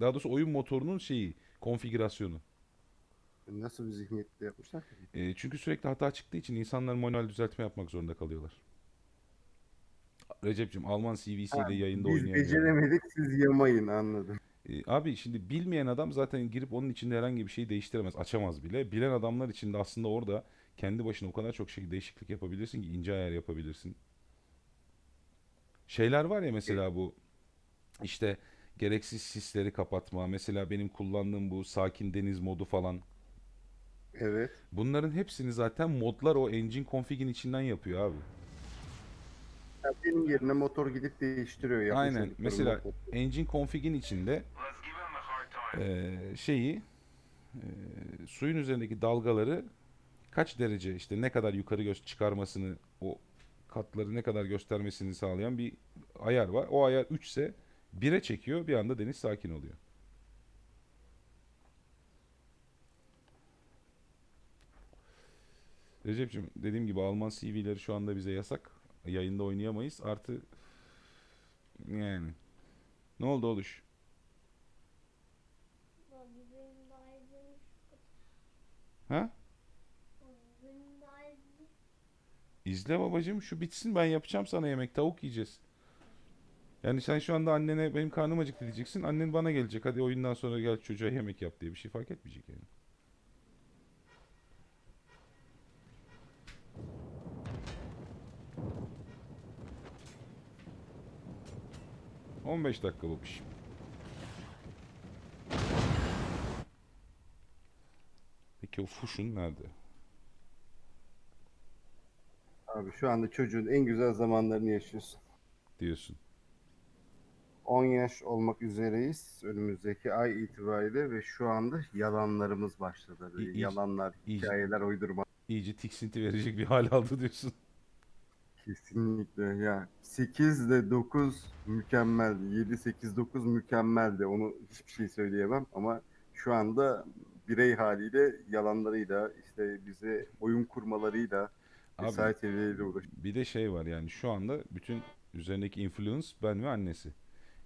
Daha doğrusu oyun motorunun şeyi, konfigürasyonu. Nasıl bir zihniyetle yapmışlar ki? E, çünkü sürekli hata çıktığı için insanlar manuel düzeltme yapmak zorunda kalıyorlar. Recep'cim Alman CV'siyle yayında Biz oynayan beceremedik siz yamayın anladım. E, abi şimdi bilmeyen adam zaten girip onun içinde herhangi bir şeyi değiştiremez, açamaz bile. Bilen adamlar için de aslında orada kendi başına o kadar çok şey değişiklik yapabilirsin ki ince ayar yapabilirsin. Şeyler var ya mesela bu işte gereksiz sisleri kapatma. Mesela benim kullandığım bu sakin deniz modu falan. Evet. Bunların hepsini zaten modlar o engine config'in içinden yapıyor abi. Ya benim yerine motor gidip değiştiriyor. yapmış Aynen. oldukları Mesela motor. engine config'in içinde eee, şeyi eee, suyun üzerindeki dalgaları kaç derece işte ne kadar yukarı gö- çıkarmasını o katları ne kadar göstermesini sağlayan bir ayar var. O ayar 3 ise 1'e çekiyor bir anda deniz sakin oluyor. Recep'ciğim dediğim gibi Alman CV'leri şu anda bize yasak. Yayında oynayamayız. Artı yani. Ne oldu oluş? Ha? İzle babacığım şu bitsin ben yapacağım sana yemek tavuk yiyeceğiz. Yani sen şu anda annene benim karnım acıktı diyeceksin. Annen bana gelecek hadi oyundan sonra gel çocuğa yemek yap diye bir şey fark etmeyecek yani. On beş dakika babiş. Peki o fuşun nerede? Abi şu anda çocuğun en güzel zamanlarını yaşıyorsun. Diyorsun. 10 yaş olmak üzereyiz önümüzdeki ay itibariyle ve şu anda yalanlarımız başladı. İyi- iyi- yalanlar, iyi- hikayeler uydurma. İyice tiksinti verecek bir hal aldı diyorsun. Kesinlikle ya 8 ile 9 mükemmeldi. 7 8 9 mükemmeldi. Onu hiçbir şey söyleyemem ama şu anda birey haliyle yalanlarıyla işte bize oyun kurmalarıyla Abi- vesaireleriyle uğraş. Bir de şey var yani şu anda bütün üzerindeki influence ben ve annesi.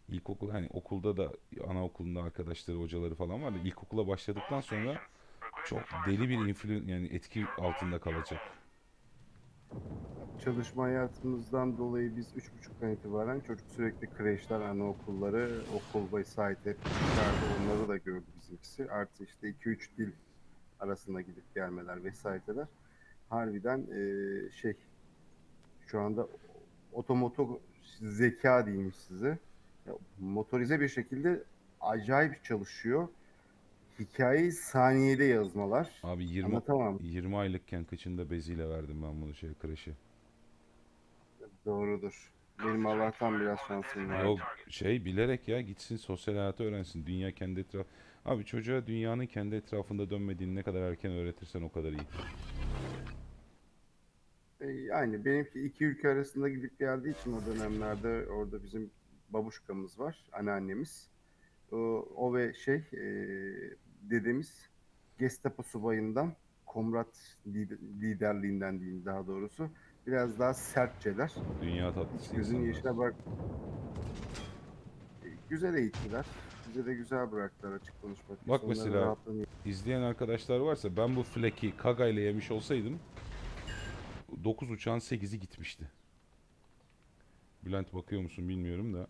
İlkokul hani okulda da anaokulunda arkadaşları, hocaları falan var da ilkokula başladıktan sonra çok deli bir influence yani etki altında kalacak. Çalışma hayatımızdan dolayı biz 3.30'dan itibaren çocuk sürekli kreşler, anaokulları, okul vesaire hep çıkardı. Onları da gördü bizimkisi. Artı işte 2-3 dil arasında gidip gelmeler vesaireler. Harbiden eee, şey şu anda otomoto zeka diyeyim size. Motorize bir şekilde acayip çalışıyor. Hikayeyi saniyede yazmalar. Abi 20 Anlatamam. 20 aylıkken kıçında beziyle verdim ben bunu şey kreşe. Doğrudur. Benim Allah'tan biraz şansım var. Yok şey bilerek ya gitsin sosyal hayatı öğrensin. Dünya kendi etraf. Abi çocuğa dünyanın kendi etrafında dönmediğini ne kadar erken öğretirsen o kadar iyi. E, Yani benimki iki ülke arasında gidip geldiği için o dönemlerde orada bizim babuşkamız var, anneannemiz. O, o ve şey e, dedemiz Gestapo subayından, komrat lider- liderliğinden diyeyim daha doğrusu. Biraz daha sertçeler. Dünya tatlısı gözün yaşına bak. E, Güzel eğittiler. Bize de güzel bıraktılar açık konuşmak. Bak mesela- rahatlığını İzleyen arkadaşlar varsa ben bu Fleck'i Kaga ile yemiş olsaydım 9 uçağın 8'i gitmişti. Bülent bakıyor musun bilmiyorum da.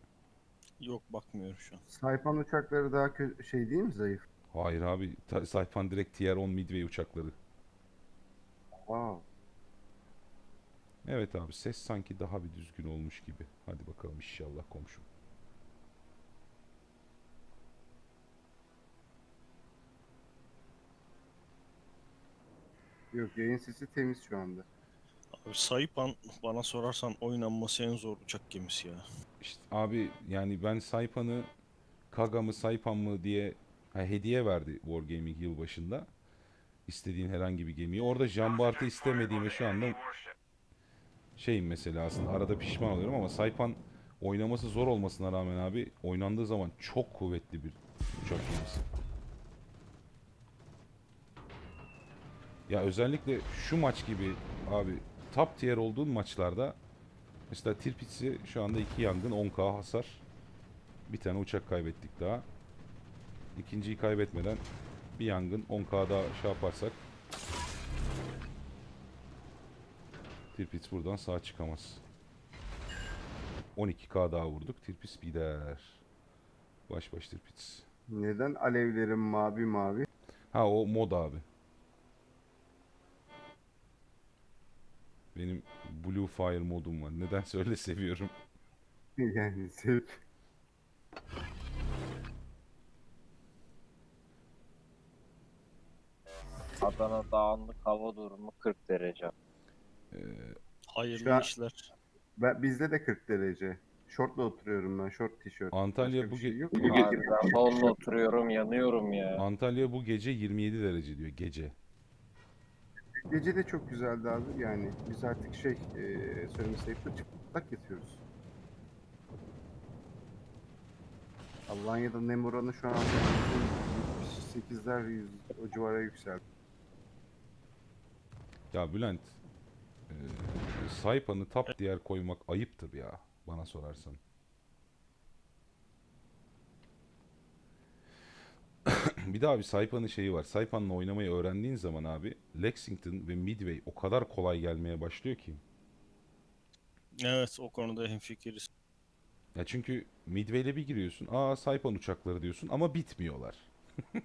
Yok bakmıyorum şu an. Saypan uçakları daha kö- şey değil mi zayıf? Hayır abi ta- Saipan direkt Tier 10 Midway uçakları. Wow. Evet abi ses sanki daha bir düzgün olmuş gibi. Hadi bakalım inşallah komşum. Yok yayın sesi temiz şu anda. Saipan bana sorarsan oynanması en zor uçak gemisi ya. İşte abi yani ben Saipan'ı Kaga mı Saipan mı diye ha, hediye verdi Wargaming yılbaşında. İstediğin herhangi bir gemiyi. Orada Jambart'ı istemediğimi şu anda şeyim mesela aslında arada pişman oluyorum ama Saipan oynaması zor olmasına rağmen abi oynandığı zaman çok kuvvetli bir uçak gemisi. Ya özellikle şu maç gibi abi top tier olduğun maçlarda mesela Tirpitzi şu anda iki yangın 10k hasar. Bir tane uçak kaybettik daha. ikinciyi kaybetmeden bir yangın 10k daha şey yaparsak Tirpitz buradan sağ çıkamaz. 12k daha vurduk. Tirpitz gider. Baş baş Tirpitz. Neden alevlerim mavi mavi? Ha o mod abi. Benim Blue Fire modum var. Nedense öyle seviyorum. yani sev- Adana dağınlık hava durumu 40 derece. Ee, Hayırlı Şu an- işler. Ben, bizde de 40 derece. Şortla oturuyorum ben. Şort tişört. Antalya Başka bu şey ge- yok. mu? gece- Abi ben oturuyorum yanıyorum ya. Antalya bu gece 27 derece diyor gece. Gece de çok güzeldi abi. Yani biz artık şey eee söylemesi ayıptır çıplak yatıyoruz. Alanya'da nem oranı şu anda 8'ler 100 o civara yükseldi. Ya Bülent, e, Saipan'ı tap diğer koymak ayıptır ya bana sorarsan. bir daha bir Saipan'ın şeyi var. Saipan'la oynamayı öğrendiğin zaman abi Lexington ve Midway o kadar kolay gelmeye başlıyor ki. Evet o konuda hemfikiriz. Ya çünkü Midway'le bir giriyorsun. Aa Saipan uçakları diyorsun ama bitmiyorlar.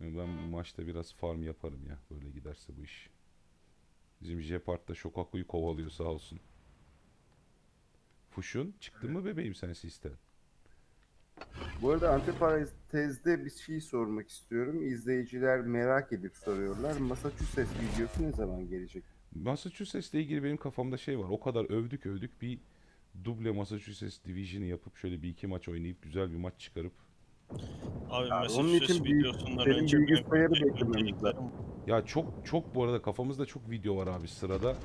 Ben bu maçta biraz farm yaparım ya. Böyle giderse bu iş. Bizim Jeopard'da Shokaku'yu kovalıyor sağ olsun. Fuşun çıktın mı bebeğim sen sistem? Bu arada antiparantezde bir şey sormak istiyorum. İzleyiciler merak edip soruyorlar. Massachusetts videosu ne zaman gelecek? Massachusetts'le ilgili benim kafamda şey var. O kadar övdük övdük bir duble Massachusetts Division'ı yapıp şöyle bir iki maç oynayıp güzel bir maç çıkarıp Abi Ya, onun için videosundan senin önce benim bilgisayarı beklememiz önceliklerim- Ya çok çok bu arada kafamızda çok video var abi sırada.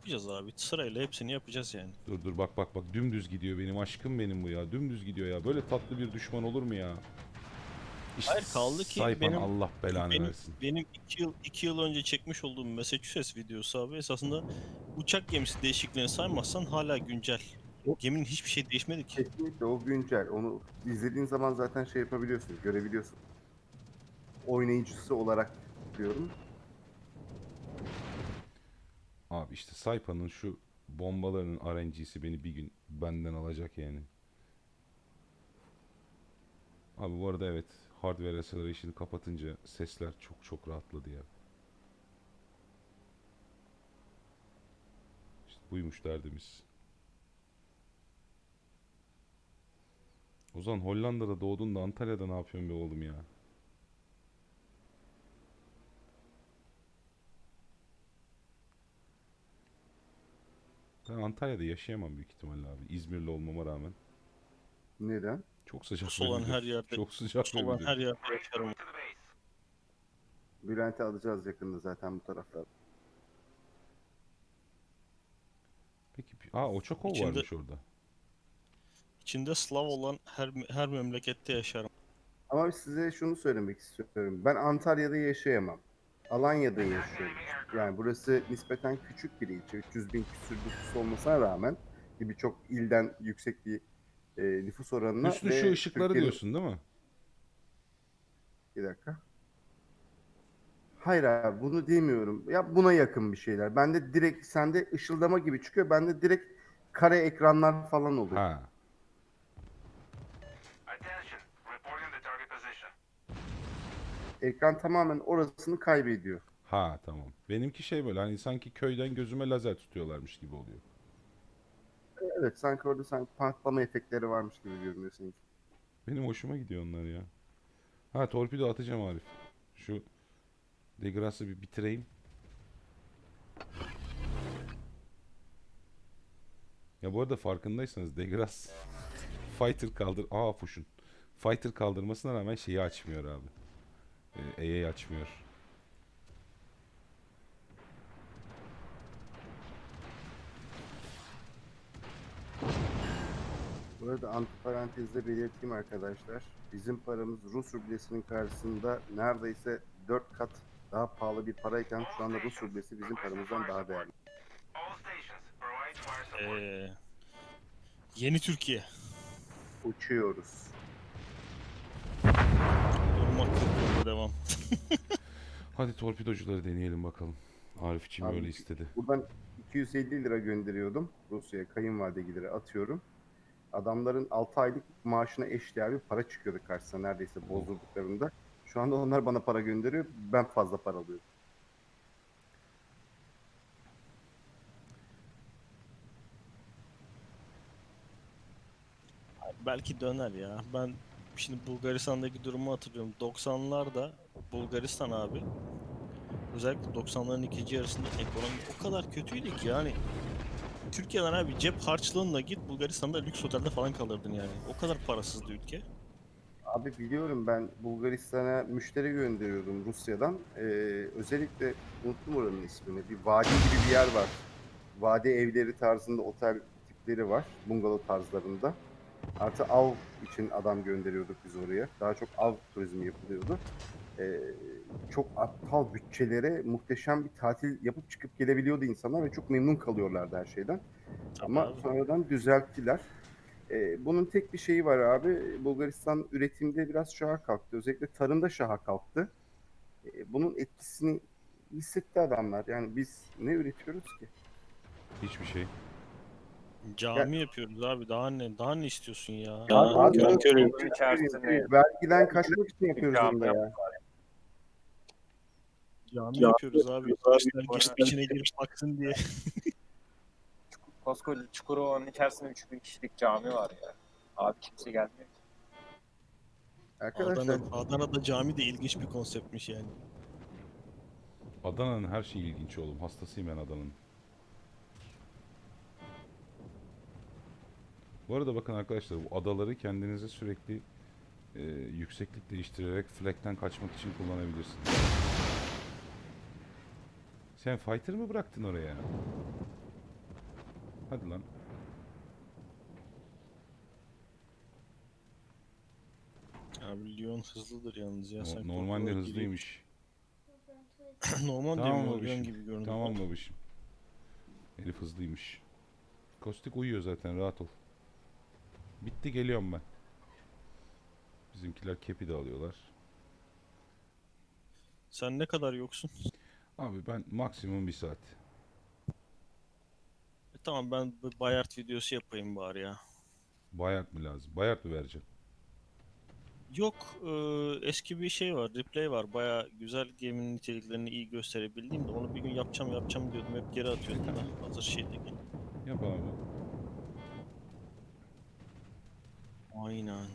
Yapacağız abi. Sırayla hepsini yapacağız yani. Dur dur bak bak bak dümdüz gidiyor benim aşkım benim bu ya. Dümdüz gidiyor ya. Böyle tatlı bir düşman olur mu ya? İşte Hayır, kaldı ki Saipan benim- Allah belanı benim- versin. Benim iki yıl, iki yıl önce çekmiş olduğum Massachusetts videosu abi esasında uçak gemisi değişikliğini saymazsan hala güncel. Geminin hiçbir şey değişmedi ki. Kesinlikle o güncel. Onu izlediğin zaman zaten şey yapabiliyorsun, görebiliyorsun. Oynayıcısı olarak diyorum. Abi işte Saipan'ın şu bombalarının RNG'si beni bir gün benden alacak yani. Abi bu arada evet Hardware Acceleration'ı kapatınca sesler çok çok rahatladı ya. İşte buymuş derdimiz. Ozan Hollanda'da doğdun da Antalya'da ne yapıyorsun be oğlum ya? Ben Antalya'da yaşayamam büyük ihtimalle abi. İzmirli olmama rağmen. Neden? Çok sıcak Pus olan bir müdür. her yerde- Çok sıcak Pus bir olan müdür. her yerde yaşarım. Bülent'i alacağız yakında zaten bu tarafta. Peki, aa Oçakov İçinde- varmış orada. İçinde Slav olan her her memlekette yaşarım. Ama size şunu söylemek istiyorum. Ben Antalya'da yaşayamam. Alanya'da yaşıyorum. Yani burası nispeten küçük bir ilçe. 300 bin küsur nüfus olmasına rağmen ki birçok ilden yüksek bir e, nüfus oranına Üstü şu ışıkları diyorsun değil mi? Bir dakika. Hayır abi bunu demiyorum. Ya buna yakın bir şeyler. Bende direkt sende ışıldama gibi çıkıyor. Bende direkt kare ekranlar falan oluyor. Ha. Attention, reporting the target position. Ekran tamamen orasını kaybediyor. Ha tamam. Benimki şey böyle hani sanki köyden gözüme lazer tutuyorlarmış gibi oluyor. Evet sanki orada sanki patlama efektleri varmış gibi görünüyor seninki. Benim hoşuma gidiyor onlar ya. Ha torpido atacağım Arif. Şu Degras'ı bir bitireyim. Ya bu arada farkındaysanız Degras Fighter kaldır... Aa Fuşun. Fighter kaldırmasına rağmen şeyi açmıyor abi. Ee, E'yi açmıyor. Arada antiparantezde belirteyim arkadaşlar. Bizim paramız Rus rublesinin karşısında neredeyse 4 kat daha pahalı bir parayken şu anda Rus rublesi bizim paramızdan daha değerli. Ee, yeni Türkiye. Uçuyoruz. Durmak yok devam. Hadi torpidocuları deneyelim bakalım. Arif için Abi, böyle istedi. Buradan 250 lira gönderiyordum Rusya'ya kayınvalidegilere atıyorum. Adamların 6 aylık maaşına eşdeğer bir para çıkıyordu karşısına neredeyse bozdurduklarında. Şu anda onlar bana para gönderiyor. Ben fazla para alıyorum. Belki döner ya. Ben şimdi Bulgaristan'daki durumu hatırlıyorum. 90'larda Bulgaristan abi özellikle 90'ların ikinci yarısında ekonomi o kadar kötüydü ki yani Türkiye'den abi cep harçlığınla git Bulgaristan'da lüks otelde falan kalırdın yani. O kadar parasızdı ülke. Abi biliyorum ben Bulgaristan'a müşteri gönderiyordum Rusya'dan. Ee, özellikle unuttum oranın ismini. Bir vadi gibi bir yer var. Vadi evleri tarzında otel tipleri var. Bungalov tarzlarında. Artı av için adam gönderiyorduk biz oraya. Daha çok av turizmi yapılıyordu. Ee, çok aptal bütçelere muhteşem bir tatil yapıp çıkıp gelebiliyordu insanlar ve çok memnun kalıyorlardı her şeyden. Tabii Ama abi. sonradan düzelttiler. Ee, bunun tek bir şeyi var abi. Bulgaristan üretimde biraz şaha kalktı. Özellikle tarımda şaha kalktı. Ee, bunun etkisini hissetti adamlar. Yani biz ne üretiyoruz ki? Hiçbir şey. Cami yapıyoruz abi. Daha ne daha ne istiyorsun ya? Ya abi, körü abi, körü abi, içerisinde Vergiden kaçmak için yapıyoruz da ya. Cami yapıyoruz abi. Bana- geçip içine girip baksın diye. koskoca Çukurova'nın içerisinde 3000 kişilik cami var ya. Abi kimse gelmiyor. Arkadaşlar Adana, Adana'da cami de ilginç bir konseptmiş yani. Adana'nın her şeyi ilginç oğlum. Hastasıyım ben Adana'nın. Bu arada bakın arkadaşlar bu adaları kendinize sürekli e, yükseklik değiştirerek flag'ten kaçmak için kullanabilirsiniz. Sen fighter mı bıraktın oraya? Hadi lan. Abi Lyon hızlıdır yalnız ya. O- Sen normalde hızlıymış. Normal Tamam değil mi? Lyon gibi görünüyor. Tamam babişim. Herif hızlıymış. Kostik uyuyor zaten rahat ol. Bitti geliyorum ben. Bizimkiler kepi de alıyorlar. Sen ne kadar yoksun? Abi ben maksimum bir saat. E, tamam ben bir Bayard videosu yapayım bari ya. Bayart mı lazım? Bayart mı vereceğim? Yok e, eski bir şey var. Replay var. Baya güzel game'in niteliklerini iyi gösterebildiğim de onu bir gün yapacağım yapacağım diyordum. Hep geri atıyordum da. Hazır şeydeki. Yap abi. Aynen.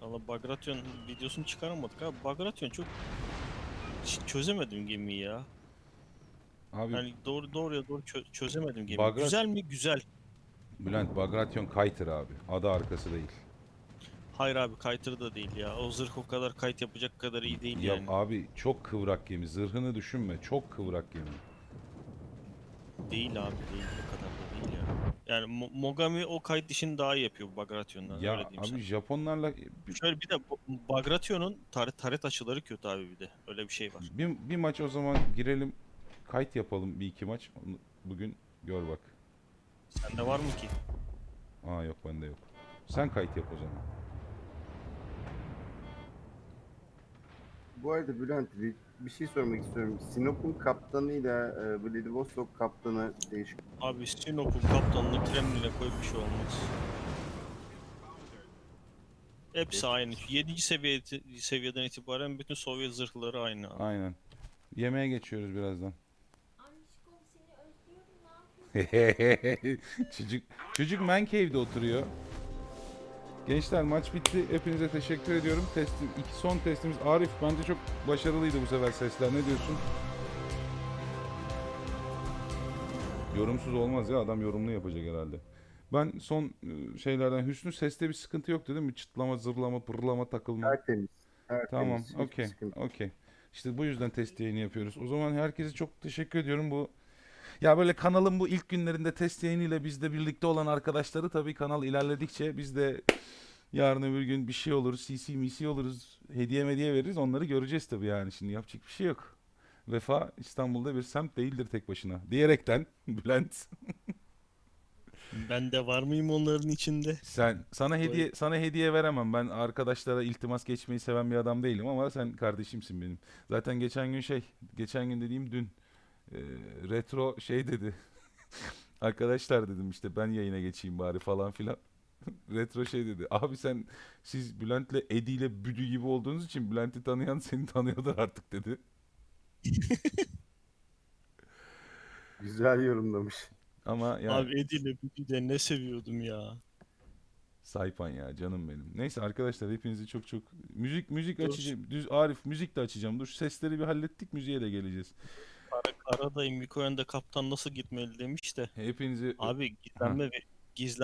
Valla Bagration videosunu çıkaramadık abi. Bagration çok çözemedim gemiyi ya. Abi Yani doğru doğruya doğru çö- çözemedim gemiyi. Bagrat- Güzel mi? Güzel. Bülent Bagration kaytır abi. Adı arkası değil. Hayır abi kaytır da değil ya. O zırh o kadar kayıt yapacak kadar iyi değil Ya yani. abi çok kıvrak gemi. Zırhını düşünme. Çok kıvrak gemi. Değil abi değil. O kadar da değil ya. Yani Mo- Mogami o kayıt işini daha iyi yapıyor Bagration'dan. Ya öyle diyeyim abi sana. Japonlarla Şöyle bir de bu- Bagration'un tar- taret açıları kötü abi bir de. Öyle bir şey var. bir, bir maç o zaman girelim. Kayıt yapalım bir iki maç. Onu Bugün gör bak. Sende var mı ki? Aa yok bende yok. Sen kayıt yap o zaman. bu arada Bülent bir şey sormak istiyorum. Sinop'un kaptanıyla e, Vladivostok kaptanı değişik. Abi Sinop'un kaptanını Kremlin'e koyup bir şey olmaz. Hepsi aynı. 7. seviye, seviyeden itibaren bütün Sovyet zırhları aynı abi. Aynen. Yemeğe geçiyoruz birazdan. Anişkom seni özlüyorum ne yapıyorsun? çocuk çocuk man cave'de oturuyor. Gençler maç bitti. Hepinize teşekkür ediyorum. Testi, iki son testimiz Arif bence çok başarılıydı bu sefer sesler. Ne diyorsun? Yorumsuz olmaz ya adam yorumlu yapacak herhalde. Ben son e, şeylerden Hüsnü seste bir sıkıntı yok dedim mi? Çıtlama, zırlama, pırlama, takılma. Tertemiz. tertemiz. Tamam, okey, okey. İşte bu yüzden test yayını yapıyoruz. O zaman herkese çok teşekkür ediyorum bu. Ya böyle kanalın bu ilk günlerinde test yayınıyla bizde birlikte olan arkadaşları tabii kanal ilerledikçe biz de yarın öbür gün bir şey olur, CC misi oluruz, hediye mediye veririz. Onları göreceğiz tabii yani şimdi yapacak bir şey yok. Vefa İstanbul'da bir semt değildir tek başına. Diyerekten Bülent Ben de var mıyım onların içinde? sen sana hediye sana hediye veremem. Ben arkadaşlara iltimas geçmeyi seven bir adam değilim ama sen kardeşimsin benim. Zaten geçen gün şey, geçen gün dediğim dün e, retro şey dedi. Arkadaşlar dedim işte ben yayına geçeyim bari falan filan. Retro şey dedi. Abi sen siz Bülent'le Edi ile Büdü gibi olduğunuz için Bülent'i tanıyan seni tanıyordur artık dedi. Güzel yorumlamış. Ama yani Abi Eddie ile Büdü'yü de ne seviyordum ya. Saypan ya canım benim. Neyse arkadaşlar hepinizi çok çok müzik müzik Dur. açacağım. Düz Arif müzik de açacağım. Dur şu sesleri bir hallettik müziğe de geleceğiz. Kara, Karadayı Mikoyan'da kaptan nasıl gitmeli demiş de. Hepinizi Abi gizlenme ve gizlenme